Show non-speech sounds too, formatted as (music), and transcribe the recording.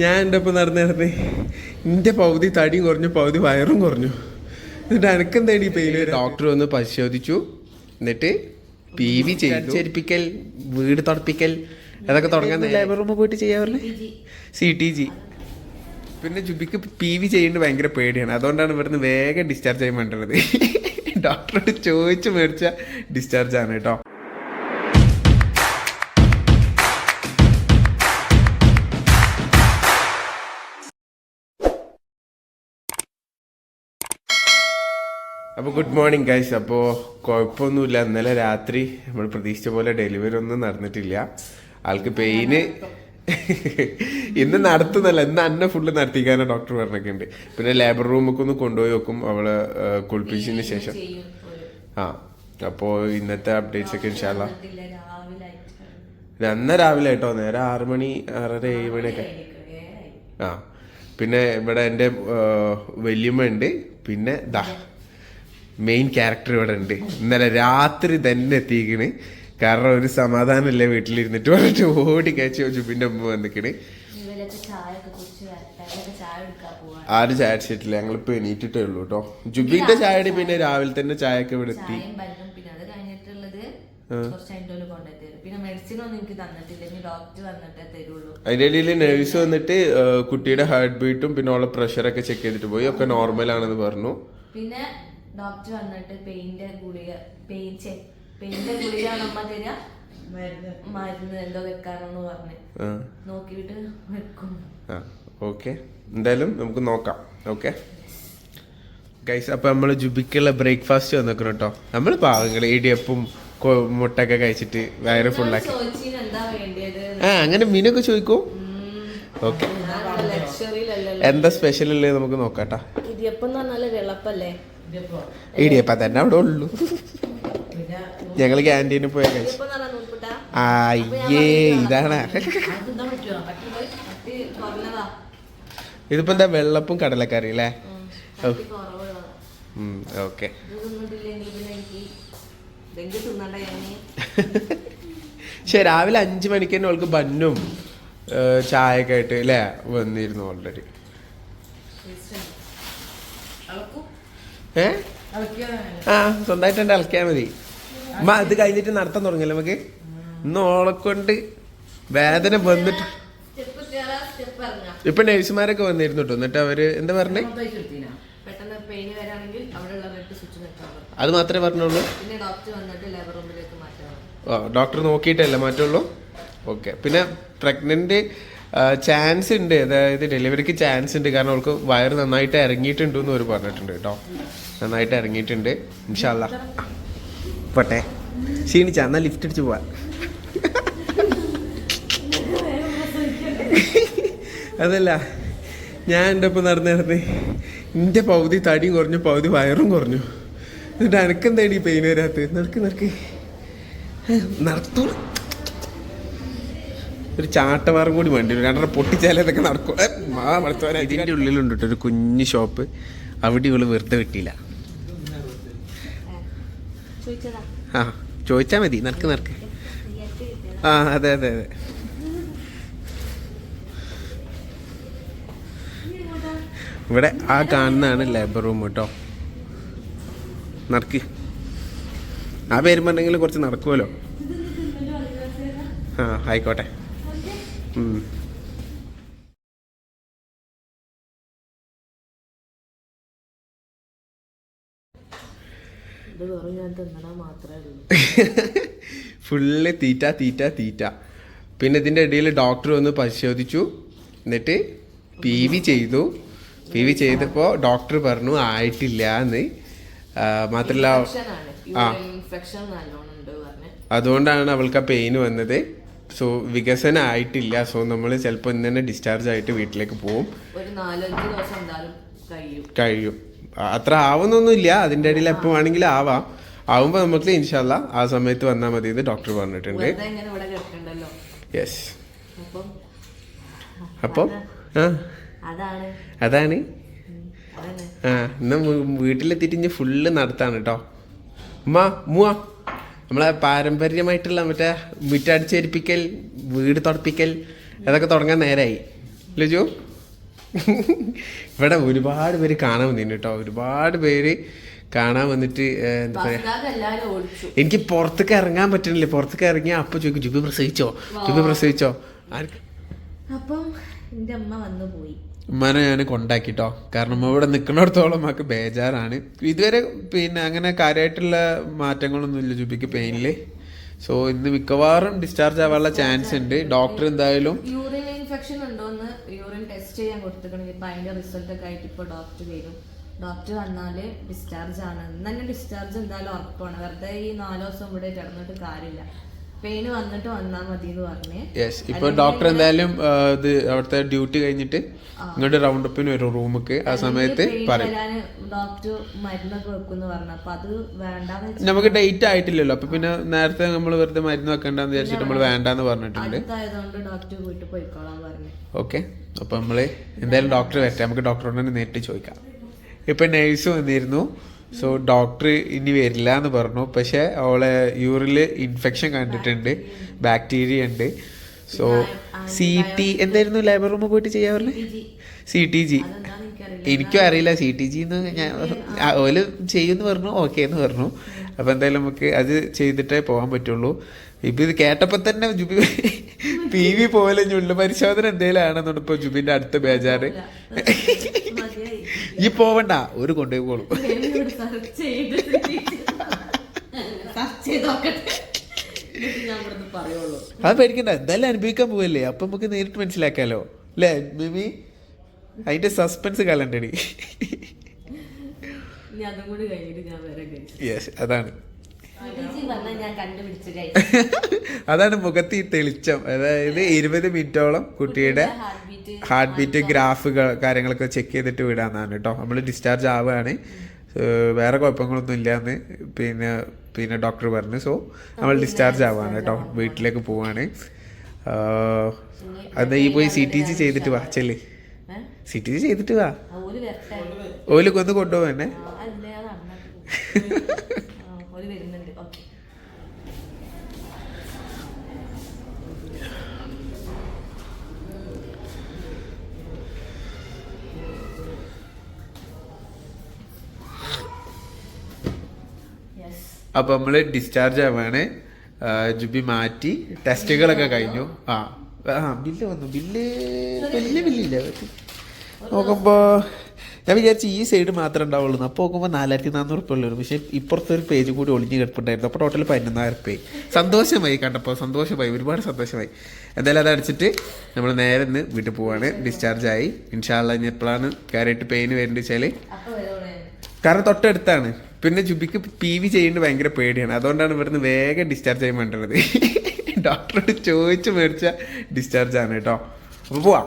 ഞാൻ എന്റെ ഒപ്പം നടന്നു നടന്ന് എന്റെ പകുതി തടിയും കുറഞ്ഞു പകുതി വയറും കുറഞ്ഞു. എന്നിട്ട് എനക്കെന്തേടി പെയിൽ ഡോക്ടർ വന്ന് പരിശോധിച്ചു. എന്നിട്ട് പി വി ചെയ്യിപ്പിക്കൽ വീട് തുടപ്പിക്കൽ അതൊക്കെ തുടങ്ങാൻ ലേബർ റൂമിൽ പോയിട്ട് ചെയ്യാറില്ലേ സി ടി ജി. പിന്നെ ജുബിക്ക് പി വി ചെയ്യേണ്ടത് ഭയങ്കര പേടിയാണ്. അതുകൊണ്ടാണ് ഇവിടുന്ന് വേഗം ഡിസ്ചാർജ് ചെയ്യാൻ വേണ്ടത് (laughs) ഡോക്ടറോട് ചോദിച്ചു മേടിച്ച ഡിസ്ചാർജ് ആണ് കേട്ടോ. അപ്പോൾ ഗുഡ് മോർണിംഗ് ഗൈസ് അപ്പോൾ കുഴപ്പമൊന്നുമില്ല ഇന്നലെ രാത്രി നമ്മൾ പ്രതീക്ഷിച്ച പോലെ ഡെലിവറി ഒന്നും നടന്നിട്ടില്ല. ആൾക്ക് പെയിന് ഇന്ന് നടത്തുന്നല്ല ഇന്ന് അന്നെ ഫുള്ള് നടത്തിക്കാനാണ് ഡോക്ടർ പറഞ്ഞിട്ടുണ്ട്. പിന്നെ ലേബർ റൂമൊക്കെ ഒന്ന് കൊണ്ടുപോയി വെക്കും. അവൾ കുളിപ്പിച്ചതിന് ശേഷം. ആ അപ്പോൾ ഇന്നത്തെ അപ്ഡേറ്റ്സ് ഒക്കെ ഇൻഷാല്ല അന്ന രാവിലെ കേട്ടോ നേരെ ആറ് മണി ആറര ഏഴ് മണിയൊക്കെ ആ പിന്നെ ഇവിടെ എന്റെ വല്യമ്മ ഉണ്ട്. പിന്നെ ദാ മെയിൻ ക്യാരക്ടർ ഇവിടെ ഉണ്ട്. ഇന്നലെ രാത്രി തന്നെ എത്തിക്കണ് കാരണം ഒരു സമാധാനമില്ല വീട്ടിലിരുന്നിട്ട് പറഞ്ഞിട്ട് ഓടി കഴിച്ച് ജുബിന്റെ അമ്മ വന്നിക്കണ് ആര് ചായ അടിച്ചിട്ടില്ല. ഞങ്ങളിപ്പോൾ എണീറ്റിട്ടേ ഉള്ളൂ കേട്ടോ. ജുബിന്റെ ചായയുടെ പിന്നെ രാവിലെ തന്നെ ചായ ഒക്കെ ഇവിടെ എത്തി. ചായയും ബന്നും പിന്നെ അത് കഴിഞ്ഞിട്ടുള്ളത് കുറച്ച് അതിന്റെ കൊണ്ടുപോയി പിന്നെ മെഡിസിൻ ഒന്നും എനിക്ക് തന്നിട്ടില്ല. ഇനി ഡോക്ടർ വന്നിട്ടേ തരുള്ളൂ. അതിന്റെ ഇടയിൽ നഴ്സ് വന്നിട്ട് കുട്ടിയുടെ ഹാർട്ട് ബീറ്റും പിന്നെ ഉള്ള പ്രഷറൊക്കെ ചെക്ക് ചെയ്തിട്ട് പോയി. ഒക്കെ നോർമൽ ആണെന്ന് പറഞ്ഞു. പിന്നെ ഡോക്ടർ വന്നിട്ട് പെയിന്റെ ഗുളിക പെയിൻ പെയിന്റെ ഗുളിക അമ്മ തരിക മരുന്ന്. എന്തോ വെക്കാനെന്ന് പറഞ്ഞ്. നോക്കിയിട്ട് വെക്കും. ഓക്കെ. എന്തായാലും നമുക്ക് നോക്കാം. ഓക്കെ. ഗൈസ് അപ്പൊ നമ്മൾ ജുബിക്കുള്ള ബ്രേക്ക്ഫാസ്റ്റ് വന്നിക്കണം കേട്ടോ നമ്മൾ പാവങ്ങൾ ഇടിയപ്പും മുട്ടൊക്കെ കഴിച്ചിട്ട് വയറ് ഫുള്ളാക്കി ആ അങ്ങനെ മീനൊക്കെ ചോദിക്കൂ. ഓക്കെ. എന്താ സ്പെഷ്യൽ ഉള്ളത് നമുക്ക് നോക്കാട്ടാ. ഇടിയപ്പം എന്ന് വെള്ളപ്പല്ലേ? ഇടിയപ്പ തന്നെ അവിടെ ഉള്ളു. ഞങ്ങൾ ക്യാന്റീനിൽ പോയ കഴിച്ചു. അയ്യേ ഇതാണ്. ഇതിപ്പോ എന്താ വെള്ളപ്പും കടലക്കറി അല്ലേ? ഓക്കെ. പക്ഷെ രാവിലെ അഞ്ചു മണിക്ക് തന്നെ അവൾക്ക് ബന്നും ചായ ഒക്കെ ആയിട്ട് അല്ലേ വന്നിരുന്നു ഓൾറെഡി ഏ? ആ സ്വന്തമായിട്ട് എന്റെ അലക്കിയാൽ മതി. അമ്മ അത് കഴിഞ്ഞിട്ട് നടത്താൻ തുടങ്ങിയല്ലോ നമുക്ക്. ഇന്ന് ഓളക്കൊണ്ട് കൊണ്ട് വേദന വന്നിട്ട് ഇപ്പൊ നഴ്സുമാരൊക്കെ വന്നിരുന്നു കേട്ടോ എന്നിട്ട് അവർ എന്താ പറഞ്ഞേ? അത് മാത്രമേ പറഞ്ഞുള്ളൂ. ഓ ഡോക്ടർ നോക്കിയിട്ടല്ലേ മാറ്റുള്ളൂ? ഓക്കെ. പിന്നെ പ്രഗ്നന്റ് ചാൻസ് ഉണ്ട്. അതായത് ഡെലിവറിക്ക് ചാൻസ് ഉണ്ട്. കാരണം അവൾക്ക് വയറ് നന്നായിട്ട് ഇറങ്ങിയിട്ടുണ്ട് എന്ന് അവർ പറഞ്ഞിട്ടുണ്ട് കേട്ടോ. നന്നായിട്ട് ഇറങ്ങിയിട്ടുണ്ട്. പോട്ടെ. ക്ഷീണിച്ച? എന്നാൽ ലിഫ്റ്റ് അടിച്ച് പോവാ. അതല്ല. ഞാൻ എന്റെ ഒപ്പം നടന്ന് നടന്ന്? എന്റെ പകുതി തടിയും കുറഞ്ഞു പകുതി വയറും കുറഞ്ഞു. എന്നിട്ട് എനക്കെന്തേടി പെയിൻ വരാത്തത്? നടക്ക് നടക്ക്. നടത്തു ഒരു ചാട്ടവാറും കൂടി വേണ്ടി വരും രണ്ടര പൊട്ടിച്ചാലേ ഇതൊക്കെ നടക്കും. മാ ഇതിന്റെ ഉള്ളിലുണ്ട് ഒരു കുഞ്ഞു ഷോപ്പ്. അവിടെ ഇവൾ വെറുതെ കിട്ടിയില്ല ആ ചോദിച്ചാൽ മതി. നടക്ക് നടക്ക്. ആ അതെ അതെ അതെ. ഇവിടെ ആ കാണുന്നതാണ് ലേബർ റൂം കേട്ടോ നടക്ക്. ആ പേര് പറഞ്ഞെങ്കിൽ കുറച്ച് നടക്കുമല്ലോ ആ ആയിക്കോട്ടെ. ഫുള്ള് തീറ്റ തീറ്റ തീറ്റ. പിന്നെ ഇതിന്റെ ഇടയിൽ ഡോക്ടർ വന്ന് പരിശോധിച്ചു. എന്നിട്ട് പി വി ചെയ്തു. പി വി ചെയ്തപ്പോൾ ഡോക്ടർ പറഞ്ഞു ആയിട്ടില്ല എന്ന്. മാത്രല്ല ആ. അതുകൊണ്ടാണ് അവൾക്ക് ആ പെയിൻ വന്നത്. സോ വികസനം ആയിട്ടില്ല സോ നമ്മൾ ചിലപ്പോൾ ഇന്ന് തന്നെ ഡിസ്ചാർജ് ആയിട്ട് വീട്ടിലേക്ക് പോകും എന്തായാലും കഴിയും. അത്ര ആവുന്നൊന്നുമില്ല. അതിന്റെ ഇടയിൽ എപ്പോൾ വേണമെങ്കിലും ആവാം. ആവുമ്പോൾ നമുക്ക് ഇൻഷാല്ല ആ സമയത്ത് വന്നാൽ മതി എന്ന് ഡോക്ടർ പറഞ്ഞിട്ടുണ്ട്. യെസ് അപ്പം ആ. അതാണ്. ആ എന്നാ വീട്ടിലെത്തിയിട്ട് ഇനി ഫുള്ള് നടത്താണ് കേട്ടോ ഉമ്മ മുവാ നമ്മളെ പാരമ്പര്യമായിട്ടുള്ള മറ്റേ മുറ്റടിച്ചേരിപ്പിക്കൽ വീട് തുടപ്പിക്കൽ അതൊക്കെ തുടങ്ങാൻ നേരായി. ലജു? ഇവിടെ ഒരുപാട് പേര് കാണാൻ വന്നിട്ടുണ്ട് കേട്ടോ. ഒരുപാട് പേര് കാണാൻ വന്നിട്ട് എന്താ പറയാ? എനിക്ക് പുറത്തേക്ക് ഇറങ്ങാൻ പറ്റുന്നില്ല. പുറത്തേക്ക് ഇറങ്ങിയ അപ്പൊ ചോദിക്കും ജുബി പ്രസവിച്ചോ? ജുബി പ്രസവിച്ചോ? അപ്പം എന്റെ അമ്മ വന്നു പോയി. ഉമ്മാനെ ഞാൻ കൊണ്ടാക്കിട്ടോ. കാരണം ഇവിടെ നിൽക്കുന്നിടത്തോളം നമുക്ക് ബേജാറാണ്. ഇതുവരെ പിന്നെ അങ്ങനെ കാര്യമായിട്ടുള്ള മാറ്റങ്ങളൊന്നും ഇല്ല ജുബിക്ക് പെയിനിൽ സോ ഇന്ന് മിക്കവാറും ഡിസ്ചാർജ് ആവാനുള്ള ചാൻസ് ഉണ്ട്. ഡോക്ടർ എന്തായാലും യൂറിൻ ഇൻഫെക്ഷൻ ഉണ്ടോന്ന് യൂറിൻ ടെസ്റ്റ് ചെയ്യാൻ കൊടുത്തിട്ടുണ്ട് ഇപ്പൊ അതിന്റെ റിസൾട്ട് ഒക്കെ ആയിട്ട് ഇപ്പൊ ഡോക്ടർ വരും. ഡോക്ടർ വന്നാൽ ഡിസ്ചാർജ് ആണ്. ഇന്ന് തന്നെ ഡിസ്ചാർജ് എന്തായാലും ഉറപ്പാണ്. വെറുതെ ഈ നാല് ദിവസം ഇവിടെ കിടന്നിട്ട് കാര്യമില്ല. പെയിന് വന്നിട്ട് വന്നാൽ മതി എന്ന് പറഞ്ഞേ. യെസ് ഇപ്പൊ ഡോക്ടർ എന്തായാലും ഇത് അവിടുത്തെ ഡ്യൂട്ടി കഴിഞ്ഞിട്ട് ഇങ്ങോട്ട് റൗണ്ട് അപ്പിന് വരും റൂമൊക്കെ ആ സമയത്ത് പറയും. ഡോക്ടർ മരുന്നൊക്കെ വെക്കുന്ന് പറഞ്ഞു. അപ്പൊ അത് വെച്ചാൽ നമുക്ക് ഡേറ്റ് ആയിട്ടില്ലല്ലോ. അപ്പൊ പിന്നെ നേരത്തെ നമ്മൾ വെറുതെ മരുന്ന് വെക്കണ്ടെന്ന് വിചാരിച്ചിട്ട് നമ്മൾ വേണ്ടെന്ന് പറഞ്ഞിട്ടുണ്ട്. അടുത്തായതുകൊണ്ട് ഡോക്ടർ വീട്ടിൽ പോയിക്കോളാൻ പറഞ്ഞു. ഓക്കെ അപ്പൊ നമ്മൾ എന്തായാലും ഡോക്ടർ വരട്ടെ. നമുക്ക് ഡോക്ടറോട് തന്നെ നേരിട്ട് ചോദിക്കാം. ഇപ്പൊ നേഴ്സ് വന്നിരുന്നു. സോ ഡോക്ടർ ഇനി വരില്ല എന്ന് പറഞ്ഞു. പക്ഷേ അവളെ യൂറിൽ ഇൻഫെക്ഷൻ കണ്ടിട്ടുണ്ട്. ബാക്ടീരിയ ഉണ്ട്. സോ സി ടി എന്തായിരുന്നു ലേബർ റൂമിൽ പോയിട്ട് ചെയ്യാറില്ല സി ടി ജി എനിക്കും അറിയില്ല. സി ടി ജി എന്ന് ഞാൻ ഓൽ ചെയ്യുമെന്ന് പറഞ്ഞു. ഓക്കെ എന്ന് പറഞ്ഞു. അപ്പോൾ എന്തായാലും നമുക്ക് അത് ചെയ്തിട്ടേ പോകാൻ പറ്റുള്ളൂ. ഇപ്പം ഇത് കേട്ടപ്പോൾ തന്നെ ജുബി പി വി പോലെ ഞുള്ള പരിശോധന എന്തെങ്കിലും ആണെന്നുണ്ട് ഇപ്പോൾ ജുബിന്റെ അടുത്ത ബേജാറ്. ഈ പോവണ്ട. ഒരു കൊണ്ടുപോയിക്കോളും. എന്നോട് സെർച്ച് ചെയ്ത് സെർച്ച് ചെയ്ത് നോക്കട്ടെ എന്നിട്ട് ഞാൻ അത് പേടിക്കണ്ട. എന്തായാലും അനുഭവിക്കാൻ പോവല്ലേ? അപ്പൊ നമുക്ക് നേരിട്ട് മനസ്സിലാക്കാലോ. അല്ലേ മിമി അതിന്റെ സസ്പെൻസ് കാലണ്ടടി യെസ് അതാണ്. അതാണ് മുഖത്ത് ഈ തെളിച്ചം. അതായത് ഇരുപത് മിനിറ്റോളം കുട്ടിയുടെ ഹാർട്ട് ബീറ്റ് ഹാർട്ട് ബീറ്റ് ഗ്രാഫുകൾ കാര്യങ്ങളൊക്കെ ചെക്ക് ചെയ്തിട്ട് വിടാന്നാണ് കേട്ടോ. നമ്മൾ ഡിസ്ചാർജ് ആവുകയാണ്. വേറെ കുഴപ്പങ്ങളൊന്നും ഇല്ലാന്ന് പിന്നെ പിന്നെ ഡോക്ടർ പറഞ്ഞു. സോ നമ്മൾ ഡിസ്ചാർജ് ആവാണ് കേട്ടോ വീട്ടിലേക്ക് പോവാണ്. അന്ന് ഈ പോയി സി ടി ജി ചെയ്തിട്ട് വാ ചെല്ല്. സി ടി ജി ചെയ്തിട്ട് വാ. ഓൽ കൊന്ന് കൊണ്ടുപോകന്നെ (laughs) അപ്പൊ നമ്മൾ ഡിസ്ചാർജ് ആവാണ്. ജുബി മാറ്റി ടെസ്റ്റുകളൊക്കെ കഴിഞ്ഞു. ആ ആ ബില്ല് വന്നു. ബില്ല് വലിയ ബില്ലില്ല. നോക്കുമ്പോൾ ഞാൻ വിചാരിച്ചു ഈ സൈഡ് മാത്രമേ ഉണ്ടാവുള്ളൂ. അപ്പോൾ നോക്കുമ്പോൾ നാലായിരത്തി നാനൂറ് ഉറപ്പ് ഉള്ളൂ. പക്ഷേ ഇപ്പുറത്തെ ഒരു പേജ് കൂടി ഒളിഞ്ഞ് കിടപ്പുണ്ടായിരുന്നു. അപ്പോൾ ടോട്ടൽ പതിനൊന്നായിരം റുപ്യ സന്തോഷമായി കണ്ടപ്പോൾ സന്തോഷമായി. ഒരുപാട് സന്തോഷമായി. എന്തായാലും അത് അടിച്ചിട്ട് നമ്മൾ നേരെ ഇന്ന് വീട്ടിൽ പോവാണ്. ഡിസ്ചാർജ് ആയി. ഇൻഷാല്ല ഇനി എപ്പോഴാണ് കാര്യമായിട്ട് പെയിന് വരുന്നത് വെച്ചാൽ കാരണം തൊട്ടടുത്താണ്. പിന്നെ ജുബിക്ക് പി വി ചെയ്യേണ്ടത് ഭയങ്കര പേടിയാണ്. അതുകൊണ്ടാണ് ഇവിടുന്ന് വേഗം ഡിസ്ചാർജ് ചെയ്യാൻ വേണ്ടത് ഡോക്ടറോട് (laughs) ചോദിച്ച് മേടിച്ച ഡിസ്ചാർജ് ആണ് കേട്ടോ. അപ്പോൾ പോവാം.